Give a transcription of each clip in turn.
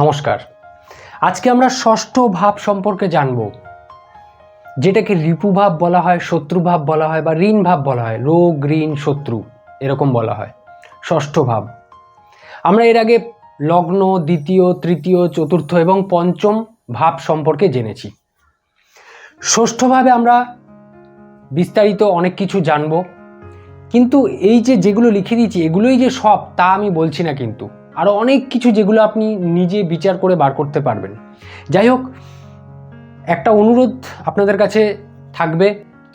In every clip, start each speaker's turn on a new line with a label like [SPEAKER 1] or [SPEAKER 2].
[SPEAKER 1] নমস্কার আজকে আমরা ষষ্ঠ ভাব সম্পর্কে জানব যেটাকে রিপুভাব বলা হয় শত্রুভাব বলা হয় বা ঋণ ভাব বলা হয় রোগ ঋণ শত্রু এরকম বলা হয় ষষ্ঠ ভাব আমরা এর আগে লগ্ন দ্বিতীয় তৃতীয় চতুর্থ এবং পঞ্চম ভাব সম্পর্কে জেনেছি ষষ্ঠভাবে আমরা বিস্তারিত অনেক কিছু জানব কিন্তু এই যে যেগুলো লিখে দিয়েছি এগুলোই যে সব তা আমি বলছি না কিন্তু আরও অনেক কিছু যেগুলো আপনি নিজে বিচার করে বার করতে পারবেন যাই হোক একটা অনুরোধ আপনাদের কাছে থাকবে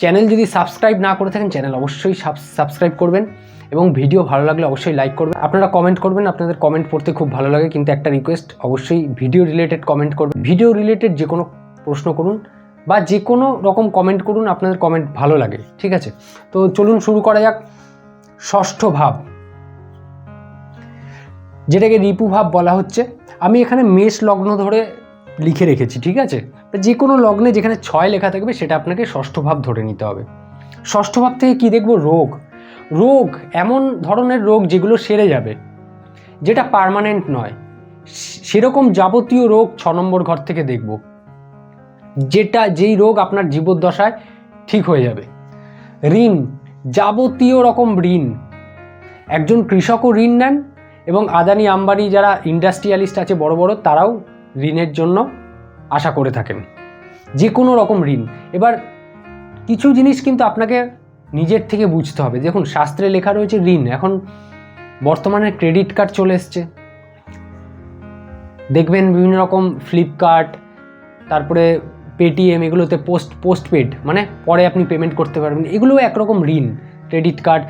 [SPEAKER 1] চ্যানেল যদি সাবস্ক্রাইব না করে থাকেন চ্যানেল অবশ্যই সাবস্ক্রাইব করবেন এবং ভিডিও ভালো লাগলে অবশ্যই লাইক করবেন আপনারা কমেন্ট করবেন আপনাদের কমেন্ট পড়তে খুব ভালো লাগে কিন্তু একটা রিকোয়েস্ট অবশ্যই ভিডিও রিলেটেড কমেন্ট করবেন ভিডিও রিলেটেড যে কোনো প্রশ্ন করুন বা যে কোনো রকম কমেন্ট করুন আপনাদের কমেন্ট ভালো লাগে ঠিক আছে তো চলুন শুরু করা যাক ষষ্ঠ ভাব যেটাকে রিপু ভাব বলা হচ্ছে আমি এখানে মেষ লগ্ন ধরে লিখে রেখেছি ঠিক আছে যে কোনো লগ্নে যেখানে ছয় লেখা থাকবে সেটা আপনাকে ষষ্ঠ ভাব ধরে নিতে হবে ষষ্ঠ ভাব থেকে কি দেখবো রোগ রোগ এমন ধরনের রোগ যেগুলো সেরে যাবে যেটা পারমানেন্ট নয় সেরকম যাবতীয় রোগ ছ নম্বর ঘর থেকে দেখব যেটা যেই রোগ আপনার জীবদ্দশায় ঠিক হয়ে যাবে ঋণ যাবতীয় রকম ঋণ একজন কৃষকও ঋণ নেন এবং আদানি আম্বানি যারা ইন্ডাস্ট্রিয়ালিস্ট আছে বড় বড় তারাও ঋণের জন্য আশা করে থাকেন যে কোনো রকম ঋণ এবার কিছু জিনিস কিন্তু আপনাকে নিজের থেকে বুঝতে হবে দেখুন শাস্ত্রে লেখা রয়েছে ঋণ এখন বর্তমানে ক্রেডিট কার্ড চলে এসছে দেখবেন বিভিন্ন রকম ফ্লিপকার্ট তারপরে পেটিএম এগুলোতে পোস্ট পোস্টপেড মানে পরে আপনি পেমেন্ট করতে পারবেন এগুলোও একরকম ঋণ ক্রেডিট কার্ড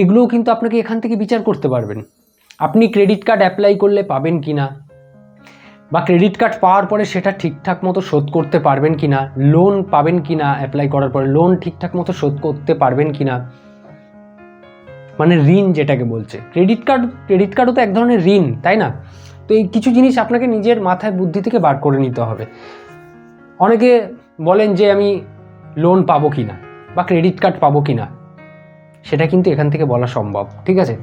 [SPEAKER 1] এগুলোও কিন্তু আপনাকে এখান থেকে বিচার করতে পারবেন আপনি ক্রেডিট কার্ড অ্যাপ্লাই করলে পাবেন কি না বা ক্রেডিট কার্ড পাওয়ার পরে সেটা ঠিকঠাক মতো শোধ করতে পারবেন কি না লোন পাবেন কি না অ্যাপ্লাই করার পরে লোন ঠিকঠাক মতো শোধ করতে পারবেন কি না মানে ঋণ যেটাকে বলছে ক্রেডিট কার্ড ক্রেডিট কার্ডও তো এক ধরনের ঋণ তাই না তো এই কিছু জিনিস আপনাকে নিজের মাথায় বুদ্ধি থেকে বার করে নিতে হবে অনেকে বলেন যে আমি লোন পাবো কি না বা ক্রেডিট কার্ড পাবো কি না সেটা কিন্তু এখান থেকে বলা সম্ভব ঠিক আছে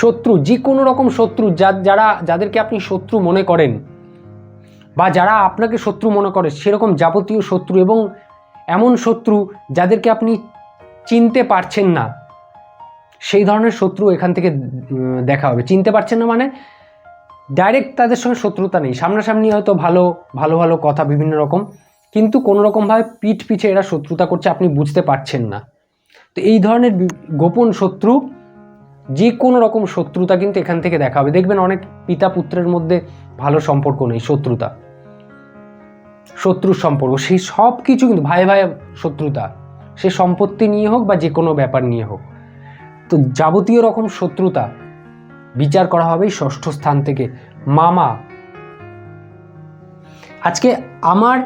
[SPEAKER 1] শত্রু যে কোনো রকম শত্রু যা যারা যাদেরকে আপনি শত্রু মনে করেন বা যারা আপনাকে শত্রু মনে করে সেরকম যাবতীয় শত্রু এবং এমন শত্রু যাদেরকে আপনি চিনতে পারছেন না সেই ধরনের শত্রু এখান থেকে দেখা হবে চিনতে পারছেন না মানে ডাইরেক্ট তাদের সঙ্গে শত্রুতা নেই সামনাসামনি হয়তো ভালো ভালো ভালো কথা বিভিন্ন রকম কিন্তু কোনো রকমভাবে পিঠ পিছে এরা শত্রুতা করছে আপনি বুঝতে পারছেন না তো এই ধরনের গোপন শত্রু যে কোনো রকম শত্রুতা কিন্তু এখান থেকে দেখা হবে দেখবেন অনেক পিতা পুত্রের মধ্যে ভালো সম্পর্ক নেই শত্রুতা শত্রুর সম্পর্ক সেই সব কিছু কিন্তু ভাই ভাই শত্রুতা সে সম্পত্তি নিয়ে হোক বা যে কোনো ব্যাপার নিয়ে হোক তো যাবতীয় রকম শত্রুতা বিচার করা হবে ষষ্ঠ স্থান থেকে মামা আজকে আমার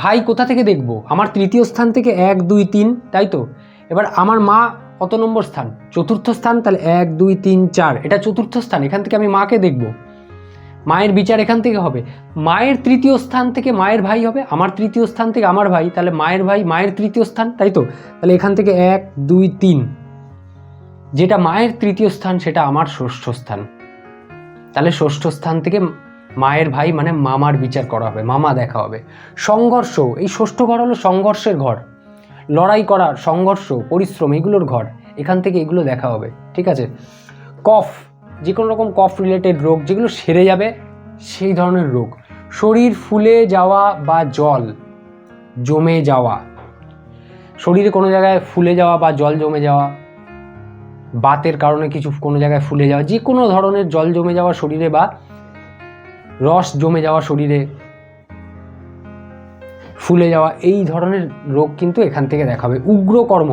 [SPEAKER 1] ভাই কোথা থেকে দেখব আমার তৃতীয় স্থান থেকে এক দুই তিন তাই তো এবার আমার মা কত নম্বর স্থান চতুর্থ স্থান তাহলে এক দুই তিন চার এটা চতুর্থ স্থান এখান থেকে আমি মাকে দেখব মায়ের বিচার এখান থেকে হবে মায়ের তৃতীয় স্থান থেকে মায়ের ভাই হবে আমার তৃতীয় স্থান থেকে আমার ভাই তাহলে মায়ের ভাই মায়ের তৃতীয় স্থান তাই তো তাহলে এখান থেকে এক দুই তিন যেটা মায়ের তৃতীয় স্থান সেটা আমার ষষ্ঠ স্থান তাহলে ষষ্ঠ স্থান থেকে মায়ের ভাই মানে মামার বিচার করা হবে মামা দেখা হবে সংঘর্ষ এই ষষ্ঠ ঘর হলো সংঘর্ষের ঘর লড়াই করার সংঘর্ষ পরিশ্রম এগুলোর ঘর এখান থেকে এগুলো দেখা হবে ঠিক আছে কফ যে কোনো রকম কফ রিলেটেড রোগ যেগুলো সেরে যাবে সেই ধরনের রোগ শরীর ফুলে যাওয়া বা জল জমে যাওয়া শরীরে কোনো জায়গায় ফুলে যাওয়া বা জল জমে যাওয়া বাতের কারণে কিছু কোনো জায়গায় ফুলে যাওয়া যে কোনো ধরনের জল জমে যাওয়া শরীরে বা রস জমে যাওয়া শরীরে ফুলে যাওয়া এই ধরনের রোগ কিন্তু এখান থেকে দেখা হবে উগ্রকর্ম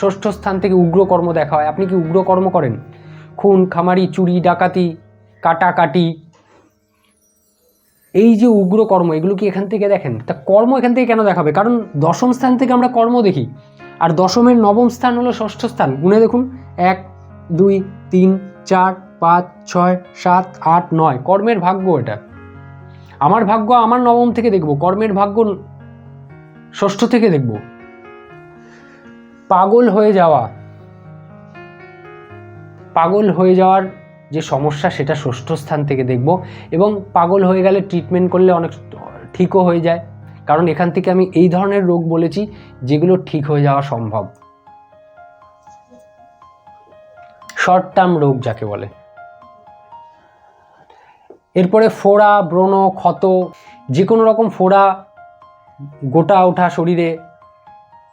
[SPEAKER 1] ষষ্ঠ স্থান থেকে উগ্রকর্ম দেখা হয় আপনি কি উগ্রকর্ম করেন খুন খামারি চুরি ডাকাতি কাটাকাটি এই যে উগ্র কর্ম এগুলো কি এখান থেকে দেখেন তা কর্ম এখান থেকে কেন দেখাবে কারণ দশম স্থান থেকে আমরা কর্ম দেখি আর দশমের নবম স্থান হলো ষষ্ঠ স্থান গুনে দেখুন এক দুই তিন চার পাঁচ ছয় সাত আট নয় কর্মের ভাগ্য এটা আমার ভাগ্য আমার নবম থেকে দেখব কর্মের ভাগ্য ষষ্ঠ থেকে দেখব পাগল হয়ে যাওয়া পাগল হয়ে যাওয়ার যে সমস্যা সেটা ষষ্ঠ স্থান থেকে দেখব এবং পাগল হয়ে গেলে ট্রিটমেন্ট করলে অনেক ঠিকও হয়ে যায় কারণ এখান থেকে আমি এই ধরনের রোগ বলেছি যেগুলো ঠিক হয়ে যাওয়া সম্ভব শর্ট টার্ম রোগ যাকে বলে এরপরে ফোড়া ব্রণ ক্ষত যে কোনো রকম ফোড়া গোটা ওঠা শরীরে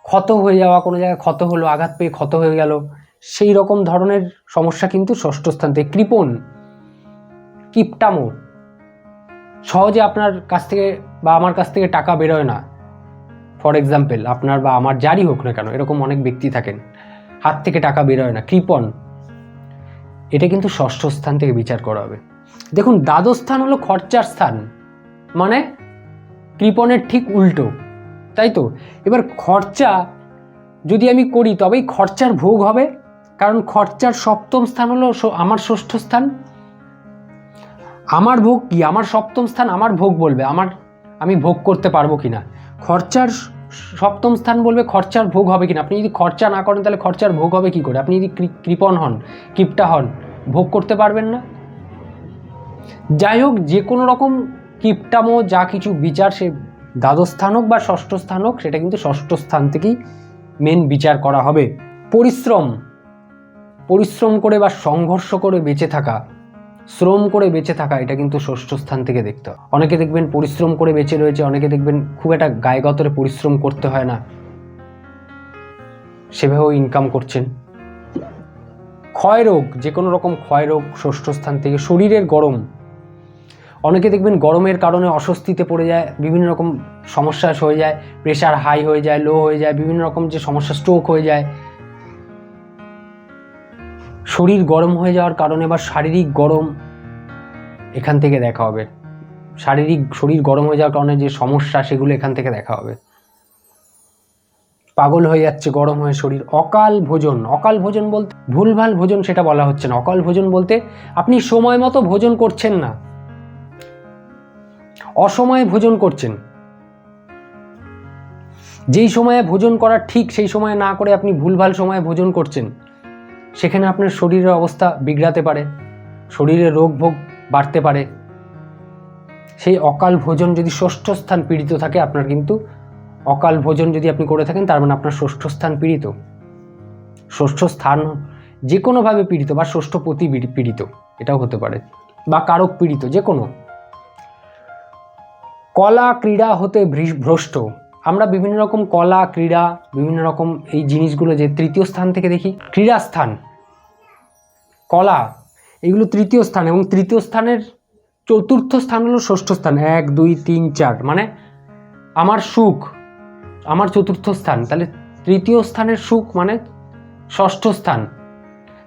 [SPEAKER 1] ক্ষত হয়ে যাওয়া কোনো জায়গায় ক্ষত হলো আঘাত পেয়ে ক্ষত হয়ে গেল সেই রকম ধরনের সমস্যা কিন্তু ষষ্ঠ স্থান থেকে কৃপণ কিপটামো সহজে আপনার কাছ থেকে বা আমার কাছ থেকে টাকা বেরোয় না ফর এক্সাম্পল আপনার বা আমার যারই হোক না কেন এরকম অনেক ব্যক্তি থাকেন হাত থেকে টাকা বেরোয় না কৃপণ এটা কিন্তু ষষ্ঠ স্থান থেকে বিচার করা হবে দেখুন দ্বাদশ স্থান হলো খরচার স্থান মানে কৃপণের ঠিক উল্টো তাই তো এবার খরচা যদি আমি করি তবেই খরচার ভোগ হবে কারণ খরচার সপ্তম স্থান হলো আমার ষষ্ঠ স্থান আমার ভোগ কি আমার সপ্তম স্থান আমার ভোগ বলবে আমার আমি ভোগ করতে পারবো কি না খরচার সপ্তম স্থান বলবে খরচার ভোগ হবে কিনা আপনি যদি খরচা না করেন তাহলে খরচার ভোগ হবে কি করে আপনি যদি কৃপণ হন কৃপটা হন ভোগ করতে পারবেন না যাই হোক যে কোনো রকম কিপটামো যা কিছু বিচার সে দ্বাদশ হোক বা ষষ্ঠ স্থান হোক সেটা কিন্তু ষষ্ঠ স্থান থেকেই মেন বিচার করা হবে পরিশ্রম পরিশ্রম করে বা সংঘর্ষ করে বেঁচে থাকা শ্রম করে বেঁচে থাকা এটা কিন্তু ষষ্ঠ স্থান থেকে দেখতে হয় অনেকে দেখবেন পরিশ্রম করে বেঁচে রয়েছে অনেকে দেখবেন খুব একটা গায়েগতরে পরিশ্রম করতে হয় না সেভাবেও ইনকাম করছেন ক্ষয় রোগ যে কোনো রকম ক্ষয় রোগ ষষ্ঠ স্থান থেকে শরীরের গরম অনেকে দেখবেন গরমের কারণে অস্বস্তিতে পড়ে যায় বিভিন্ন রকম সমস্যা হয়ে যায় প্রেশার হাই হয়ে যায় লো হয়ে যায় বিভিন্ন রকম যে সমস্যা স্ট্রোক হয়ে যায় শরীর গরম হয়ে যাওয়ার কারণে বা শারীরিক গরম এখান থেকে দেখা হবে শারীরিক শরীর গরম হয়ে যাওয়ার কারণে যে সমস্যা সেগুলো এখান থেকে দেখা হবে পাগল হয়ে যাচ্ছে গরম হয়ে শরীর অকাল ভোজন অকাল ভোজন বলতে ভুলভাল ভোজন সেটা বলা হচ্ছে না অকাল ভোজন বলতে আপনি সময় মতো ভোজন করছেন না অসময়ে ভোজন করছেন যেই সময়ে ভোজন করা ঠিক সেই সময়ে না করে আপনি ভুলভাল সময়ে ভোজন করছেন সেখানে আপনার শরীরের অবস্থা বিগড়াতে পারে শরীরে রোগ ভোগ বাড়তে পারে সেই অকাল ভোজন যদি ষষ্ঠ স্থান পীড়িত থাকে আপনার কিন্তু অকাল ভোজন যদি আপনি করে থাকেন তার মানে আপনার ষষ্ঠ স্থান পীড়িত ষষ্ঠ স্থান যে কোনোভাবে পীড়িত বা ষষ্ঠ প্রতি পীড়িত এটাও হতে পারে বা কারক পীড়িত যে কোনো কলা ক্রীড়া হতে ভ্রষ্ট আমরা বিভিন্ন রকম কলা ক্রীড়া বিভিন্ন রকম এই জিনিসগুলো যে তৃতীয় স্থান থেকে দেখি ক্রীড়া স্থান কলা এগুলো তৃতীয় স্থান এবং তৃতীয় স্থানের চতুর্থ স্থান হলো ষষ্ঠ স্থান এক দুই তিন চার মানে আমার সুখ আমার চতুর্থ স্থান তাহলে তৃতীয় স্থানের সুখ মানে ষষ্ঠ স্থান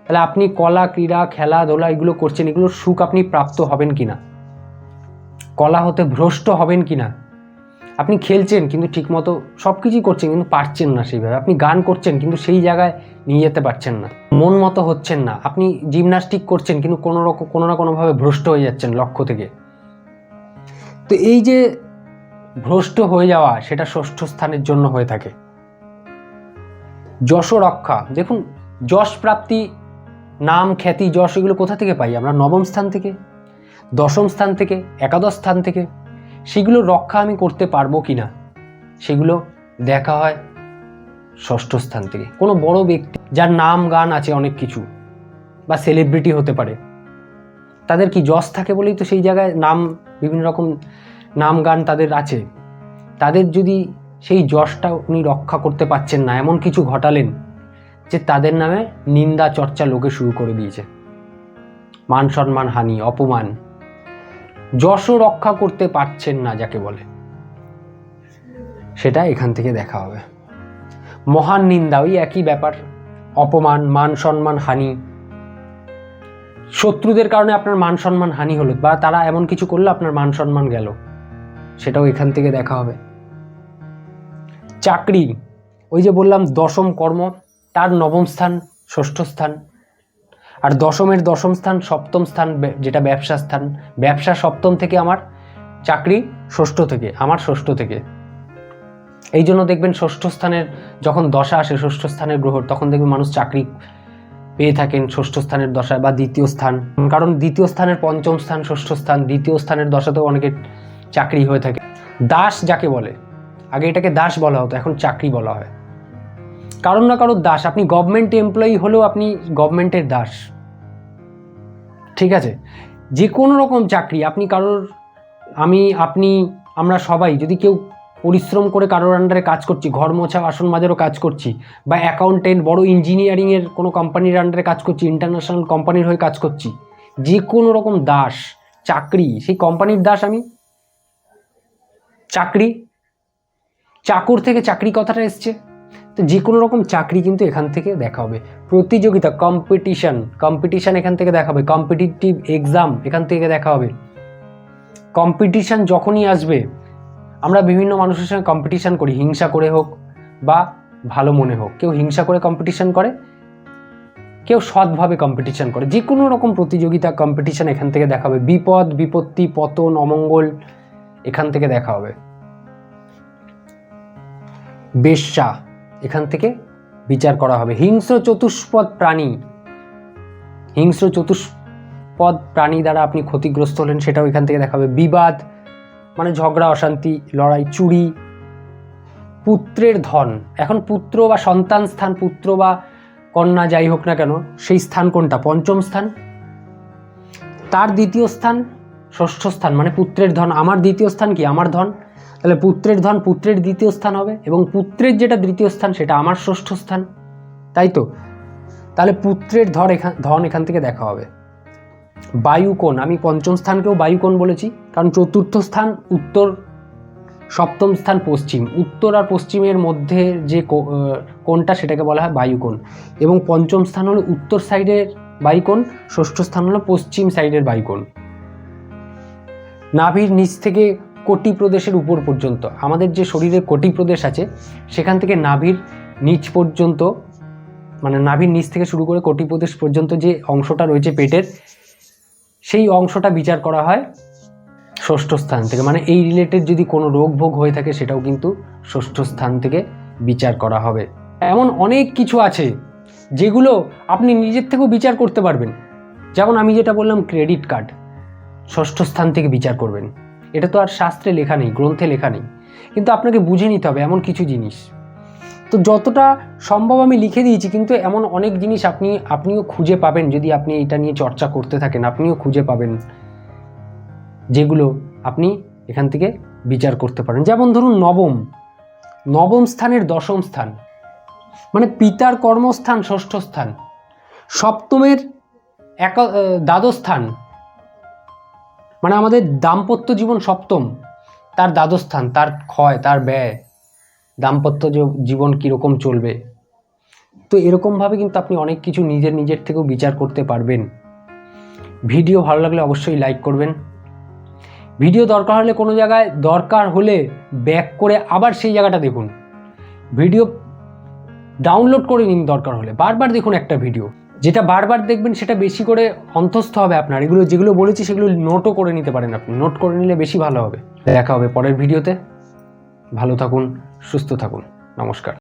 [SPEAKER 1] তাহলে আপনি কলা ক্রীড়া খেলাধুলা এগুলো করছেন এগুলোর সুখ আপনি প্রাপ্ত হবেন কি না কলা হতে ভ্রষ্ট হবেন কি না আপনি খেলছেন কিন্তু ঠিকমতো সব কিছুই করছেন কিন্তু পারছেন না সেইভাবে আপনি গান করছেন কিন্তু সেই জায়গায় নিয়ে যেতে পারছেন না মন মতো হচ্ছেন না আপনি জিমনাস্টিক করছেন কিন্তু কোনো রকম কোনো না কোনোভাবে ভ্রষ্ট হয়ে যাচ্ছেন লক্ষ্য থেকে তো এই যে ভ্রষ্ট হয়ে যাওয়া সেটা ষষ্ঠ স্থানের জন্য হয়ে থাকে যশ রক্ষা দেখুন যশ প্রাপ্তি নাম খ্যাতি যশ এগুলো কোথা থেকে পাই আমরা নবম স্থান থেকে দশম স্থান থেকে একাদশ স্থান থেকে সেগুলো রক্ষা আমি করতে পারবো কি না সেগুলো দেখা হয় ষষ্ঠ স্থান থেকে কোনো বড় ব্যক্তি যার নাম গান আছে অনেক কিছু বা সেলিব্রিটি হতে পারে তাদের কি যশ থাকে বলেই তো সেই জায়গায় নাম বিভিন্ন রকম নাম গান তাদের আছে তাদের যদি সেই যশটা উনি রক্ষা করতে পারছেন না এমন কিছু ঘটালেন যে তাদের নামে নিন্দা চর্চা লোকে শুরু করে দিয়েছে মান সম্মান হানি অপমান যশো রক্ষা করতে পারছেন না যাকে বলে সেটা এখান থেকে দেখা হবে মহান নিন্দা ওই একই ব্যাপার অপমান মান সম্মান হানি শত্রুদের কারণে আপনার মান সম্মান হানি হলো বা তারা এমন কিছু করলো আপনার মান সম্মান গেল সেটাও এখান থেকে দেখা হবে চাকরি ওই যে বললাম দশম কর্ম তার নবম স্থান ষষ্ঠ স্থান আর দশমের দশম স্থান সপ্তম স্থান যেটা ব্যবসা স্থান ব্যবসা সপ্তম থেকে আমার চাকরি ষষ্ঠ থেকে আমার ষষ্ঠ থেকে এই জন্য দেখবেন ষষ্ঠ স্থানের যখন দশা আসে ষষ্ঠ স্থানের গ্রহ তখন দেখবেন মানুষ চাকরি পেয়ে থাকেন ষষ্ঠ স্থানের দশায় বা দ্বিতীয় স্থান কারণ দ্বিতীয় স্থানের পঞ্চম স্থান ষষ্ঠ স্থান দ্বিতীয় স্থানের দশাতেও অনেকের চাকরি হয়ে থাকে দাস যাকে বলে আগে এটাকে দাস বলা হতো এখন চাকরি বলা হয় কারোর না কারোর দাস আপনি গভর্নমেন্ট এমপ্লয়ি হলেও আপনি গভর্নমেন্টের দাস ঠিক আছে যে কোনো রকম চাকরি আপনি কারোর আমি আপনি আমরা সবাই যদি কেউ পরিশ্রম করে কারোর আন্ডারে কাজ করছি ঘর মোছা বাসন মাজারও কাজ করছি বা অ্যাকাউন্টেন্ট বড় ইঞ্জিনিয়ারিংয়ের কোনো কোম্পানির আন্ডারে কাজ করছি ইন্টারন্যাশনাল কোম্পানির হয়ে কাজ করছি যে কোনো রকম দাস চাকরি সেই কোম্পানির দাস আমি চাকরি চাকর থেকে চাকরি কথাটা এসছে তো যে কোনো রকম চাকরি কিন্তু এখান থেকে দেখা হবে প্রতিযোগিতা কম্পিটিশান কম্পিটিশান এখান থেকে দেখা হবে কম্পিটিটিভ এক্সাম এখান থেকে দেখা হবে কম্পিটিশান যখনই আসবে আমরা বিভিন্ন মানুষের সঙ্গে কম্পিটিশান করি হিংসা করে হোক বা ভালো মনে হোক কেউ হিংসা করে কম্পিটিশান করে কেউ সৎভাবে কম্পিটিশান করে যে কোনো রকম প্রতিযোগিতা কম্পিটিশান এখান থেকে দেখা হবে বিপদ বিপত্তি পতন অমঙ্গল এখান থেকে দেখা হবে বেশ্যা এখান থেকে বিচার করা হবে হিংস্র চতুষ্পদ প্রাণী হিংস্র চতুষ্পদ প্রাণী দ্বারা আপনি ক্ষতিগ্রস্ত হলেন সেটাও এখান থেকে দেখা হবে বিবাদ মানে ঝগড়া অশান্তি লড়াই চুরি পুত্রের ধন এখন পুত্র বা সন্তান স্থান পুত্র বা কন্যা যাই হোক না কেন সেই স্থান কোনটা পঞ্চম স্থান তার দ্বিতীয় স্থান ষষ্ঠ স্থান মানে পুত্রের ধন আমার দ্বিতীয় স্থান কি আমার ধন তাহলে পুত্রের ধন পুত্রের দ্বিতীয় স্থান হবে এবং পুত্রের যেটা দ্বিতীয় স্থান সেটা আমার ষষ্ঠ স্থান তাই তো তাহলে পুত্রের ধর এখান ধন এখান থেকে দেখা হবে বায়ুকোণ আমি পঞ্চম স্থানকেও বায়ুকোণ বলেছি কারণ চতুর্থ স্থান উত্তর সপ্তম স্থান পশ্চিম উত্তর আর পশ্চিমের মধ্যে যে কোণটা সেটাকে বলা হয় বায়ুকোণ এবং পঞ্চম স্থান হলো উত্তর সাইডের বায়ুকোণ ষষ্ঠ স্থান হলো পশ্চিম সাইডের বায়ুকোণ নাভির নিচ থেকে কোটি প্রদেশের উপর পর্যন্ত আমাদের যে শরীরে কোটি প্রদেশ আছে সেখান থেকে নাভির নিচ পর্যন্ত মানে নাভির নিচ থেকে শুরু করে কোটি প্রদেশ পর্যন্ত যে অংশটা রয়েছে পেটের সেই অংশটা বিচার করা হয় ষষ্ঠ স্থান থেকে মানে এই রিলেটেড যদি কোনো রোগ ভোগ হয়ে থাকে সেটাও কিন্তু ষষ্ঠ স্থান থেকে বিচার করা হবে এমন অনেক কিছু আছে যেগুলো আপনি নিজের থেকেও বিচার করতে পারবেন যেমন আমি যেটা বললাম ক্রেডিট কার্ড ষষ্ঠ স্থান থেকে বিচার করবেন এটা তো আর শাস্ত্রে লেখা নেই গ্রন্থে লেখা নেই কিন্তু আপনাকে বুঝে নিতে হবে এমন কিছু জিনিস তো যতটা সম্ভব আমি লিখে দিয়েছি কিন্তু এমন অনেক জিনিস আপনি আপনিও খুঁজে পাবেন যদি আপনি এটা নিয়ে চর্চা করতে থাকেন আপনিও খুঁজে পাবেন যেগুলো আপনি এখান থেকে বিচার করতে পারেন যেমন ধরুন নবম নবম স্থানের দশম স্থান মানে পিতার কর্মস্থান ষষ্ঠ স্থান সপ্তমের এক দ্বাদশ স্থান মানে আমাদের দাম্পত্য জীবন সপ্তম তার দ্বাদস্থান তার ক্ষয় তার ব্যয় দাম্পত্য জীবন কীরকম চলবে তো এরকমভাবে কিন্তু আপনি অনেক কিছু নিজের নিজের থেকেও বিচার করতে পারবেন ভিডিও ভালো লাগলে অবশ্যই লাইক করবেন ভিডিও দরকার হলে কোনো জায়গায় দরকার হলে ব্যাক করে আবার সেই জায়গাটা দেখুন ভিডিও ডাউনলোড করে নিন দরকার হলে বারবার দেখুন একটা ভিডিও যেটা বারবার দেখবেন সেটা বেশি করে অন্তস্থ হবে আপনার এগুলো যেগুলো বলেছি সেগুলো নোটও করে নিতে পারেন আপনি নোট করে নিলে বেশি ভালো হবে দেখা হবে পরের ভিডিওতে ভালো থাকুন সুস্থ থাকুন নমস্কার